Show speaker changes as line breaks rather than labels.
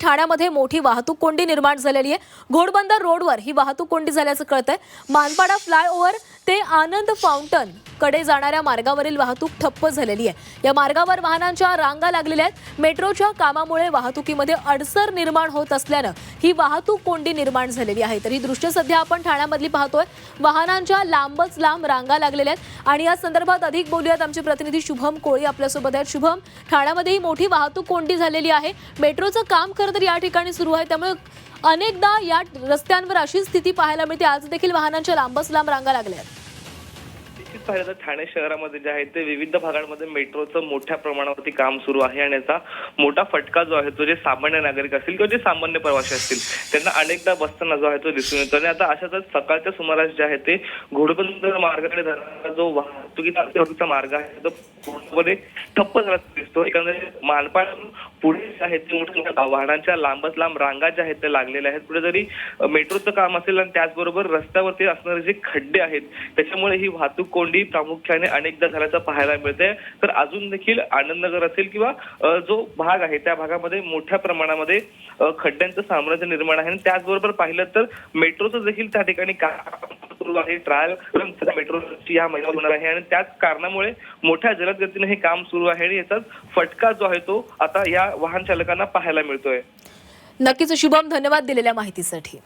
ठाण्यामध्ये मोठी वाहतूक कोंडी निर्माण झालेली आहे. घोडबंदर रोडवर ही वाहतूक कोंडी झाल्याचं कळतंय. मानपाडा फ्लायओव्हर ते आनंद फाउंटन कडे जाणाऱ्या मार्गावरील वाहतूक ठप्प झालेली आहे. या मार्गावर वाहनांच्या रांगा लागलेल्या आहेत. मेट्रोच्या कामामुळे वाहतुकीमध्ये अडसर निर्माण होत असल्यानं ही वाहतूक कोंडी निर्माण झालेली आहे. तर ही दृश्य सध्या आपण ठाण्यामधली पाहतोय. वाहनांच्या लांबच लांब रांगा लागलेल्या आहेत. आणि या संदर्भात अधिक बोलूयात आमचे प्रतिनिधी शुभम कोळी आपल्यासोबत आहेत. शुभम ठाण्यामध्ये ही मोठी वाहतूक कोंडी झालेली आहे. मेट्रोचं काम खरं तर या ठिकाणी सुरू आहे. त्यामुळे अनेकदा या रस्त्यांवर अशी स्थिती पाहायला मिळते. आज देखील वाहनांच्या लांबच लांब रांगा लागल्या आहेत.
निश्चित पाहिलं तर ठाणे शहरामध्ये जे आहे ते विविध भागांमध्ये मेट्रोचं मोठ्या प्रमाणावरती काम सुरू आहे आणि याचा मोठा फटका जो आहे तो जे सामान्य नागरिक असतील किंवा जे सामान्य प्रवासी असतील त्यांना अनेकदा बसताना जो आहे तो दिसून येतो. आणि आता अशातच सकाळच्या सुमारास जे आहे ते घोडबंदर मार्गाकडे जो वाहतुकीचा मार्ग आहे तो पूर्णपणे ठप्प झाला दिसतो एकंदरीत मानपाड पुढे जे आहे ते मोठ्या वाहनांच्या लांबच लांब रांगा ज्या आहेत त्या लागलेल्या आहेत. पुढे जरी मेट्रोचं काम असेल आणि त्याचबरोबर रस्त्यावरती असणारे जे खड्डे आहेत त्याच्यामुळे ही वाहतूक कोंडी प्रामुख्याने अनेकदा झाल्याचं पाहायला मिळते तर अजून देखील आनंदनगर असेल किंवा जो भाग आहे त्या भागामध्ये मोठ्या प्रमाणामध्ये खड्ड्यांचं साम्राज्य निर्माण आहे. आणि त्याचबरोबर पाहिलं तर मेट्रोचं देखील त्या ठिकाणी काम सुरू आहे. ट्रायल मेट्रोची या महिन्यात होणार आहे. आणि त्याच कारणामुळे मोठ्या जलद गतीने हे काम सुरू आहे. आणि याचाच फटका जो आहे तो आता या वाहन चालकांना पाहायला मिळतोय.
नक्कीच शुभम धन्यवाद दिलेल्या माहितीसाठी.